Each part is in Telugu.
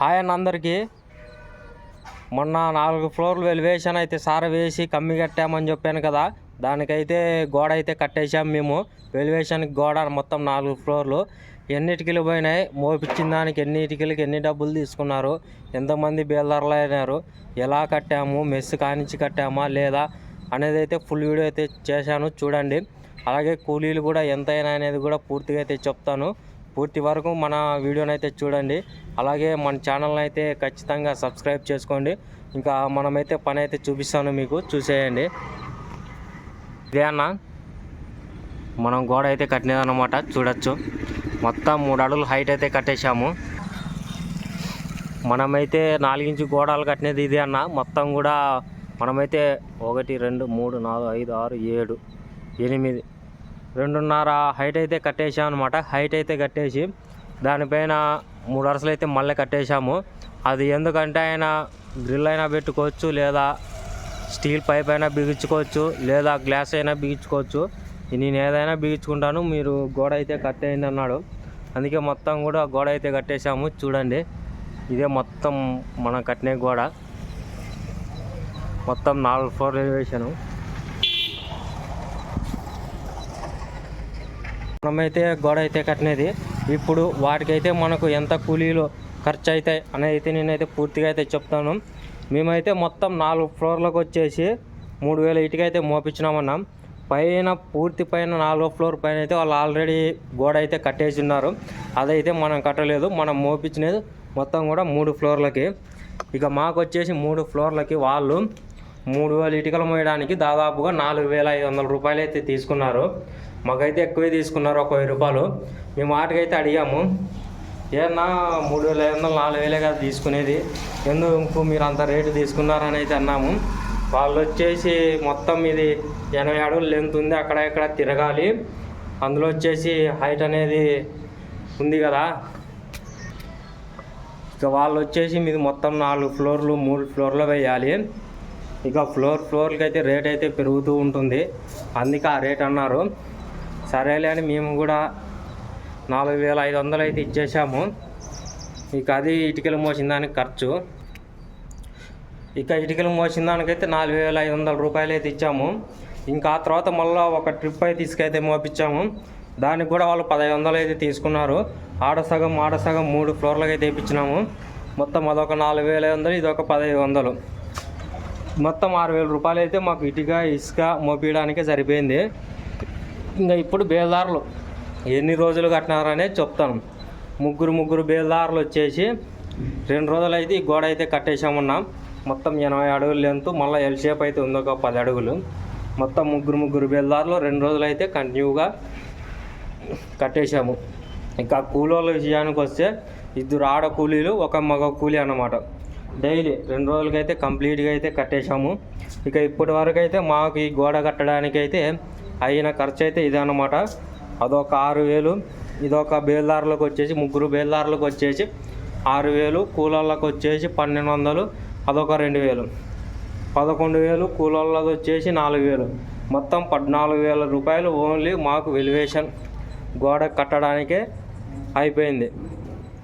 హాయ్ అన్న అందరికీ. మొన్న నాలుగు ఫ్లోర్లు వెలివేషన్ అయితే సార వేసి కమ్మి కట్టామని చెప్పాను కదా. దానికైతే గోడ అయితే కట్టేసాం మేము. వెలివేషన్కి గోడ మొత్తం నాలుగు ఫ్లోర్లు. ఎన్ని ఇటుకలు పోయినాయి? మోపించిన దానికి ఎన్ని ఇటుకలకి ఎన్ని డబ్బులు తీసుకున్నారు? ఎంతమంది బేల్దారులు అయినారు? ఎలా కట్టాము? మెస్ కానించి కట్టామా లేదా అనేది అయితే ఫుల్ వీడియో అయితే చేశాను చూడండి. అలాగే కూలీలు కూడా ఎంతైనా అనేది కూడా పూర్తిగా అయితే చెప్తాను. పూర్తి వరకు మన వీడియోని అయితే చూడండి. అలాగే మన ఛానల్ని అయితే ఖచ్చితంగా సబ్స్క్రైబ్ చేసుకోండి. ఇంకా మనమైతే పని అయితే చూపిస్తాను మీకు. చూసేయండి. ఇదే అన్న. మనం గోడ అయితే కట్టినదన్నమాట. చూడొచ్చు. మొత్తం మూడు అడుగులు హైట్ అయితే కట్టేశాము. మనమైతే నాలుగించి గోడలు కట్టినది ఇదే అన్న. మొత్తం కూడా మనమైతే ఒకటి రెండు మూడు నాలుగు ఐదు ఆరు ఏడు ఎనిమిది రెండున్నర హైట్ అయితే కట్టేసాం అనమాట హైట్ అయితే కట్టేసి దానిపైన మూడు వరుసలు అయితే మళ్ళీ కట్టేశాము. అది ఎందుకంటే ఆయన గ్రిల్ అయినా పెట్టుకోవచ్చు లేదా స్టీల్ పైప్ అయినా బిగించుకోవచ్చు లేదా గ్లాస్ అయినా బిగించుకోవచ్చు. నేను ఏదైనా బిగించుకుంటాను మీరు గోడ అయితే కట్టేయండి అన్నాడు. అందుకే మొత్తం కూడా గోడ అయితే కట్టేశాము. చూడండి ఇదే మొత్తం మనం కట్టిన గోడ. మొత్తం నాలుగు ఫ్లోర్ వేసాను మనమైతే గోడ అయితే కట్టినది. ఇప్పుడు వాటికైతే మనకు ఎంత కూలీలు ఖర్చు అవుతాయి అనేది అయితే నేనైతే పూర్తిగా అయితే చెప్తాను. మేమైతే మొత్తం నాలుగు ఫ్లోర్లకు వచ్చేసి మూడు వేల ఇటుక అయితే మోపించినామన్నాం పైన పూర్తి పైన నాలుగో ఫ్లోర్ పైన అయితే వాళ్ళు ఆల్రెడీ గోడ అయితే కట్టేసి ఉన్నారు అదైతే మనం కట్టలేదు మనం మోపించినది మొత్తం కూడా మూడు ఫ్లోర్లకి. ఇక మాకు వచ్చేసి మూడు ఫ్లోర్లకి వాళ్ళు మూడు వేల ఇటుకలు మోయడానికి దాదాపుగా నాలుగు వేల ఐదు వందల రూపాయలు అయితే తీసుకున్నారు. మాకైతే ఎక్కువే తీసుకున్నారు ఒక వెయ్యి రూపాయలు. మేము వాటికైతే అడిగాము. ఏమన్నా మూడు వేల ఐదు వందలు నాలుగు వేలే కదా తీసుకునేది. ఎందుకు మీరు అంత రేటు తీసుకున్నారని అయితే అన్నాము. వాళ్ళు వచ్చేసి మొత్తం ఇది ఎనభై అడుగులు లెంత్ ఉంది అక్కడ ఇక్కడ తిరగాలి. అందులో వచ్చేసి హైట్ అనేది ఉంది కదా. ఇక వాళ్ళు వచ్చేసి మీది మొత్తం నాలుగు ఫ్లోర్లు మూడు ఫ్లోర్లు వేయాలి. ఇక ఫ్లోర్ ఫ్లోర్కి అయితే రేట్ అయితే పెరుగుతూ ఉంటుంది. అందుకే ఆ రేట్ అన్నారు. సరేలే అని మేము కూడా నాలుగు వేల ఐదు వందలు అయితే ఇచ్చేసాము ఇక అది ఇటుకలు మోసిన దానికి ఖర్చు. ఇక ఇటుకలు మోసిన దానికైతే నాలుగు వేల ఐదు వందల రూపాయలు అయితే ఇచ్చాము. ఇంకా ఆ తర్వాత మళ్ళీ ఒక ట్రిప్ అయితే తీసుకైతే మోపించాము దానికి కూడా వాళ్ళు పదహైదు వందలు అయితే తీసుకున్నారు. ఆడ సగం ఆడ సగం మూడు ఫ్లోర్లకు అయితే ఇప్పించినాము మొత్తం అదొక నాలుగు వేల ఐదు వందలు ఇదొక పదహైదు వందలు. మొత్తం ఆరు వేల రూపాయలు అయితే మాకు ఇటుక ఇసుక మోపించడానికే సరిపోయింది. ఇంకా ఇప్పుడు బేల్దారులు ఎన్ని రోజులు కట్టినారనే చెప్తాను. ముగ్గురు ముగ్గురు బేల్దారులు వచ్చేసి రెండు రోజులు అయితే ఈ గోడ అయితే కట్టేసామన్నాం మొత్తం ఎనభై అడుగులు లెంత్ మళ్ళీ ఎల్ షేప్ అయితే ఉంది ఒక పది అడుగులు. మొత్తం ముగ్గురు ముగ్గురు బేల్దారులు రెండు రోజులు అయితే కంటిన్యూగా కట్టేశాము. ఇంకా కూలోళ్ళ విషయానికి వస్తే ఇద్దరు ఆడ కూలీలు ఒక మగ కూలీ అన్నమాట. డైలీ రెండు రోజులకైతే కంప్లీట్గా అయితే కట్టేశాము. ఇక ఇప్పటి వరకు అయితే మాకు ఈ గోడ కట్టడానికి అయితే అయిన ఖర్చు అయితే ఇదే అనమాట అదొక ఆరు వేలు. ఇదొక బేల్దారులకు వచ్చేసి ముగ్గురు బేల్దారులకు వచ్చేసి ఆరు వేలు. కూలోళ్ళకు వచ్చేసి పన్నెండు వందలు. అదొక రెండు వేలు. పదకొండు వేలు. కూలోళ్ళది వచ్చేసి నాలుగు వేలు. మొత్తం పద్నాలుగు వేల రూపాయలు ఓన్లీ మాకు వెలివేషన్ గోడ కట్టడానికే అయిపోయింది.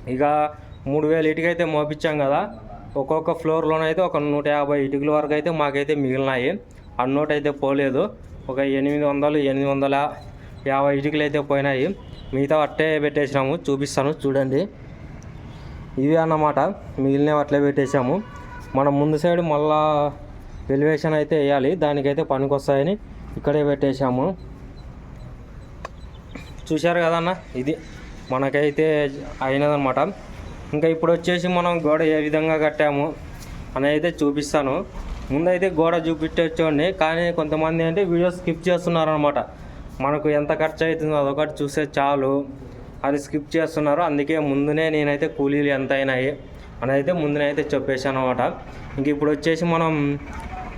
ఇక మూడు వేలు ఇటుకైతే మోపించాం కదా. ఒక్కొక్క ఫ్లోర్లోనైతే ఒక నూట యాభై ఇటుకల వరకు అయితే మాకైతే మిగిలినాయి. ఆ నోట్ అయితే పోలేదు. ఒక ఎనిమిది వందలు ఎనిమిది వందల యాభై ఇటుకలు అయితే పోయినాయి. మిగతా అట్టే పెట్టేసినాము. చూపిస్తాను చూడండి. ఇవి అన్నమాట. మిగిలినవి అట్లే పెట్టేసాము మనం ముందు సైడ్ మళ్ళా ఎలివేషన్ అయితే వేయాలి. దానికైతే పనికొస్తాయని ఇక్కడే పెట్టేశాము. చూశారు కదన్న ఇది మనకైతే అయినదనమాట ఇంకా ఇప్పుడు వచ్చేసి మనం గోడ ఏ విధంగా కట్టాము అని అయితే చూపిస్తాను. ముందైతే గోడ చూపించొచ్చండి కానీ కొంతమంది అంటే వీడియో స్కిప్ చేస్తున్నారు అనమాట మనకు ఎంత ఖర్చు అవుతుందో అదొకటి చూస్తే చాలు. అది స్కిప్ చేస్తున్నారు అందుకే ముందునే నేనైతే కూలీలు ఎంత అయినాయి అని అయితే ముందునే అయితే చెప్పేశాను అనమాట ఇంక ఇప్పుడు వచ్చేసి మనం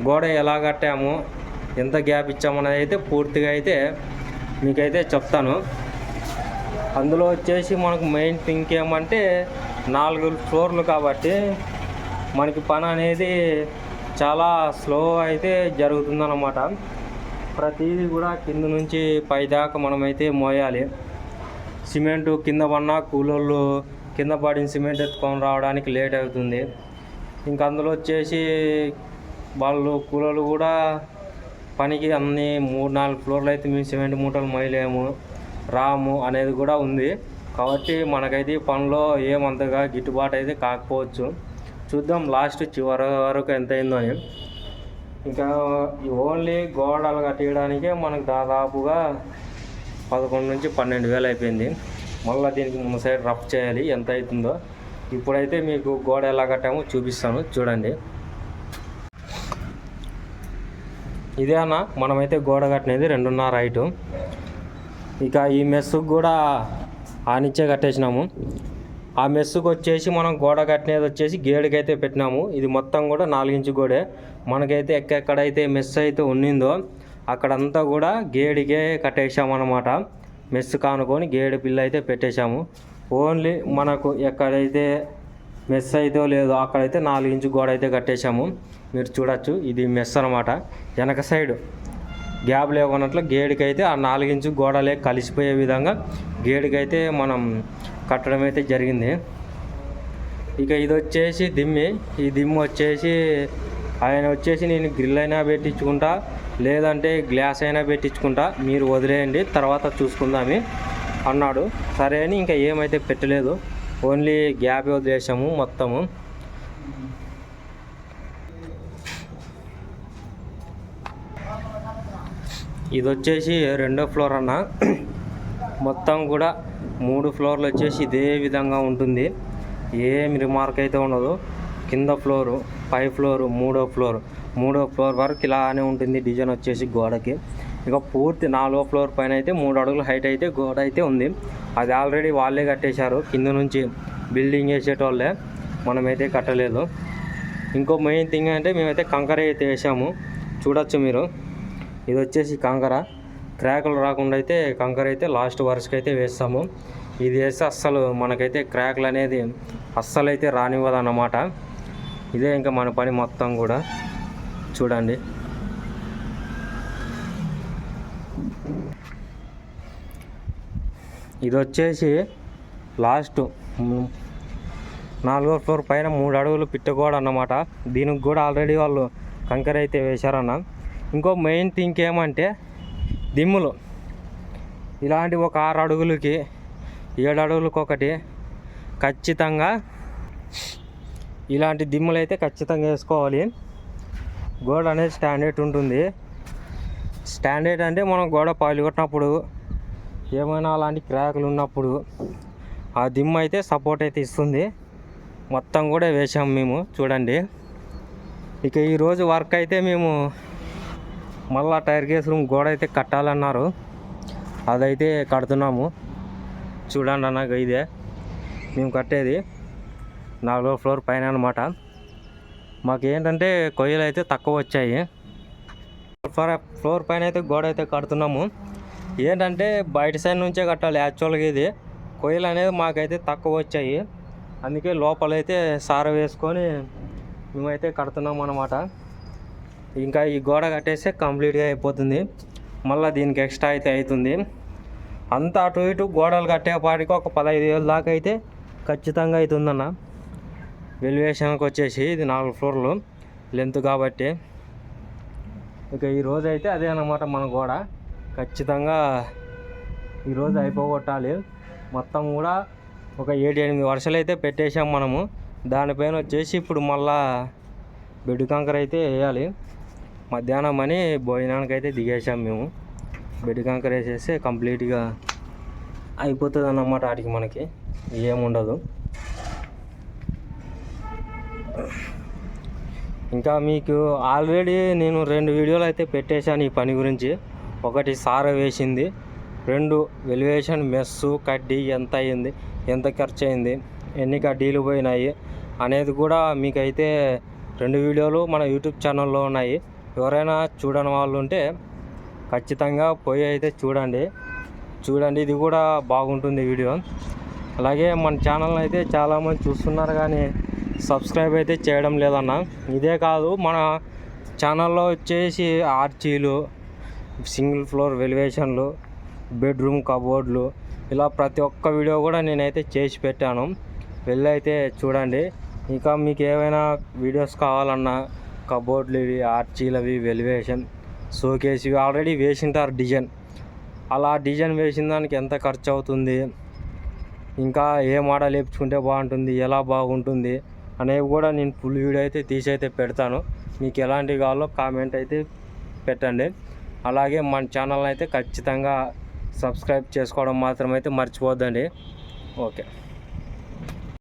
గోడ ఎలా కట్టాము ఎంత గ్యాప్ ఇచ్చామనేది అయితే పూర్తిగా అయితే మీకైతే చెప్తాను. అందులో వచ్చేసి మనకు మెయిన్ థింక్ ఏమంటే నాలుగు ఫ్లోర్లు కాబట్టి మనకి పని అనేది చాలా స్లో అయితే జరుగుతుందన్నమాట. ప్రతిదీ కూడా కింద నుంచి పై దాకా మనమైతే మోయాలి. సిమెంటు కింద పడిన కూలోళ్ళు కింద పడిన సిమెంట్ ఎత్తుకొని రావడానికి లేట్ అవుతుంది. ఇంక అందులో వచ్చేసి వాళ్ళు కూలోళ్ళు కూడా పనికి అన్ని మూడు నాలుగు ఫ్లోర్లు అయితే మేము సిమెంట్ మూటలు మోయలేము రాము అనేది కూడా ఉంది. కాబట్టి మనకైతే ఈ పనిలో ఏమంతగా గిట్టుబాటు అయితే కాకపోవచ్చు. చూద్దాం లాస్ట్ చివరి వరకు ఎంత అయిందో అని. ఇంకా ఈ ఓన్లీ గోడలు కట్టేయడానికే మనకు దాదాపుగా పదకొండు నుంచి పన్నెండు వేలు అయిపోయింది. మళ్ళీ దీనికి ముందు సైడ్ రఫ్ చేయాలి ఎంత అవుతుందో. ఇప్పుడైతే మీకు గోడ ఎలా కట్టామో చూపిస్తాను చూడండి. ఇదే మనమైతే గోడ కట్టినది రెండున్నర హైటు ఇక ఈ మెస్సుకు కూడా ఆనిచ్చే కట్టేసినాము. ఆ మెస్సుకు వచ్చేసి మనం గోడ కట్టినది వచ్చేసి గేడుకైతే పెట్టినాము. ఇది మొత్తం కూడా నాలుగించు గోడే. మనకైతే ఎక్కడైతే మెస్ అయితే ఉన్నిందో అక్కడంతా కూడా గేడికే కట్టేసామన్నమాట మెస్ కానుకొని గేడు పిల్ల అయితే పెట్టేశాము. ఓన్లీ మనకు ఎక్కడైతే మెస్ అయితే లేదో అక్కడైతే నాలుగించు గోడ అయితే కట్టేశాము. మీరు చూడొచ్చు ఇది మెస్ అనమాట వెనక సైడ్ గ్యాప్ లేకున్నట్లు గేడికైతే ఆ నాలుగించు గోడలే కలిసిపోయే విధంగా గేడికైతే మనం కట్టడం అయితే జరిగింది. ఇక ఇది వచ్చేసి దిమ్మి. ఈ దిమ్మి వచ్చేసి ఆయన వచ్చేసి నేను గ్రిల్ అయినా పెట్టించుకుంటా లేదంటే గ్లాస్ అయినా పెట్టించుకుంటా. మీరు వదిలేయండి తర్వాత చూసుకుందామి అన్నాడు. సరే అని ఇంకా ఏమైతే పెట్టలేదు. ఓన్లీ గ్యాప్ వదిలేసాము మొత్తము. ఇది వచ్చేసి రెండో ఫ్లోర్ అన్న. మొత్తం కూడా మూడు ఫ్లోర్లు వచ్చేసి ఇదే విధంగా ఉంటుంది. ఏమి రిమార్క్ అయితే ఉండదు. కింద ఫ్లోరు పై ఫ్లోరు మూడో ఫ్లోర్. మూడో ఫ్లోర్ వరకు ఇలానే ఉంటుంది డిజైన్ వచ్చేసి గోడకి. ఇక పూర్తి నాలుగో ఫ్లోర్ పైన అయితే మూడు అడుగుల హైట్ అయితే గోడ అయితే ఉంది. అది ఆల్రెడీ వాళ్ళే కట్టేశారు. కింద నుంచి బిల్డింగ్ వేసేటోళ్ళే. మనమైతే కట్టలేదు. ఇంకో మెయిన్ థింగ్ అంటే మేమైతే కంకర అయితే వేసాము. చూడొచ్చు మీరు. ఇది వచ్చేసి కంకర. క్రాకులు రాకుండా అయితే కంకర అయితే లాస్ట్ వరుసకి అయితే వేస్తాము. ఇది వేస్తే అస్సలు మనకైతే క్రాకులు అనేది అస్సలు అయితే రానివ్వదు అన్నమాట ఇదే ఇంకా మన పని మొత్తం కూడా. చూడండి. ఇది వచ్చేసి లాస్ట్ నాలుగో ఫ్లోర్ పైన మూడు అడుగులు పిట్టగోడ అన్నమాట దీనికి కూడా ఆల్రెడీ వాళ్ళు కంకర అయితే వేశారన్న. ఇంకో మెయిన్ థింగ్ ఏమంటే దిమ్ములు. ఇలాంటి ఒక ఆరు అడుగులకి ఏడు అడుగులకి ఒకటి ఖచ్చితంగా ఇలాంటి దిమ్ములు అయితే ఖచ్చితంగా వేసుకోవాలి. గోడ అనేది స్టాండర్డ్ ఉంటుంది. స్టాండర్డ్ అంటే మనం గోడ పగిలిగొట్టినప్పుడు ఏమైనా అలాంటి క్రాకులు ఉన్నప్పుడు ఆ దిమ్మ అయితే సపోర్ట్ అయితే ఇస్తుంది. మొత్తం కూడా వేసాము మేము చూడండి. ఇక ఈరోజు వర్క్ అయితే మేము మళ్ళీ టైర్ కేస్ రూమ్ గోడ అయితే కట్టాలన్నారు. అదైతే కడుతున్నాము. చూడండి అన్న ఇదే. మేము కట్టేది నాలుగో ఫ్లోర్ పైన అనమాట మాకు ఏంటంటే కొయ్యలు అయితే తక్కువ వచ్చాయి. ఫ్లోర్ ఫ్లోర్ పైన అయితే గోడ అయితే కడుతున్నాము. ఏంటంటే బయట సైడ్ నుంచే కట్టాలి యాక్చువల్గా ఇది. కొయ్యలు అనేది మాకైతే తక్కువ వచ్చాయి. అందుకే లోపలైతే సార వేసుకొని మేమైతే కడుతున్నాం అనమాట ఇంకా ఈ గోడ కట్టేస్తే కంప్లీట్గా అయిపోతుంది. మళ్ళీ దీనికి ఎక్స్ట్రా అయితే అవుతుంది. అంతా అటు ఇటు గోడలు కట్టేపాటికి ఒక పదహైదు వేలు దాకా అయితే ఖచ్చితంగా అవుతుందన్న. వెలివేషన్కి వచ్చేసి ఇది నాలుగు ఫ్లోర్లు లెంత్ కాబట్టి. ఇక ఈరోజు అయితే అదే అన్నమాట మన గోడ. ఖచ్చితంగా ఈరోజు అయిపోగొట్టాలి. మొత్తం కూడా ఒక ఏడు ఎనిమిది వర్షాలు అయితే పెట్టేశాం మనము. దానిపైన వచ్చేసి ఇప్పుడు మళ్ళా బెడ్ కంకర అయితే వేయాలి. మధ్యాహ్నం అని భోజనానికి అయితే దిగేసాం మేము. బెడ్ కంకర వేసేస్తే కంప్లీట్గా అయిపోతుంది అన్నమాట వాటికి మనకి. ఏముండదు. ఇంకా మీకు ఆల్రెడీ నేను రెండు వీడియోలు అయితే పెట్టేశాను ఈ పని గురించి. ఒకటి సార వేసింది రెండు వెలివేషన్ మెస్సు కడ్డీ ఎంత అయింది ఎంత ఖర్చు అయింది ఎన్ని కడ్డీలు పోయినాయి అనేది కూడా మీకైతే రెండు వీడియోలు మన యూట్యూబ్ ఛానల్లో ఉన్నాయి. ఎవరైనా చూడని వాళ్ళు ఉంటే ఖచ్చితంగా పోయి అయితే చూడండి. చూడండి ఇది కూడా బాగుంటుంది వీడియో. అలాగే మన ఛానల్ అయితే చాలామంది చూస్తున్నారు కానీ సబ్స్క్రైబ్ అయితే చేయడం లేదన్న. ఇదే కాదు మన ఛానల్లో వచ్చేసి ఆర్చీలు సింగిల్ ఫ్లోర్ వెలివేషన్లు బెడ్రూమ్ కబోర్డ్లు ఇలా ప్రతి ఒక్క వీడియో కూడా నేనైతే చేసి పెట్టాను. వెళ్ళి అయితే చూడండి. ఇంకా మీకు ఏమైనా వీడియోస్ కావాలన్నా కబోర్డ్లు ఇవి ఆర్చీలు అవి వెలివేషన్ షోకేస్ ఇవి ఆల్రెడీ వేసింటారు డిజైన్. అలా డిజైన్ వేసిన దానికి ఎంత ఖర్చు అవుతుంది ఇంకా ఏ మోడల్ వేయించుకుంటే బాగుంటుంది? ఎలా బాగుంటుంది? అనేవి కూడా నేను ఫుల్ వీడియో అయితే తీసి అయితే పెడతాను. మీకు ఎలాంటివి కావాలో కామెంట్ అయితే పెట్టండి. అలాగే మన ఛానల్ అయితే ఖచ్చితంగా సబ్స్క్రైబ్ చేసుకోవడం మాత్రం అయితే మర్చిపోద్దండి. ఓకే.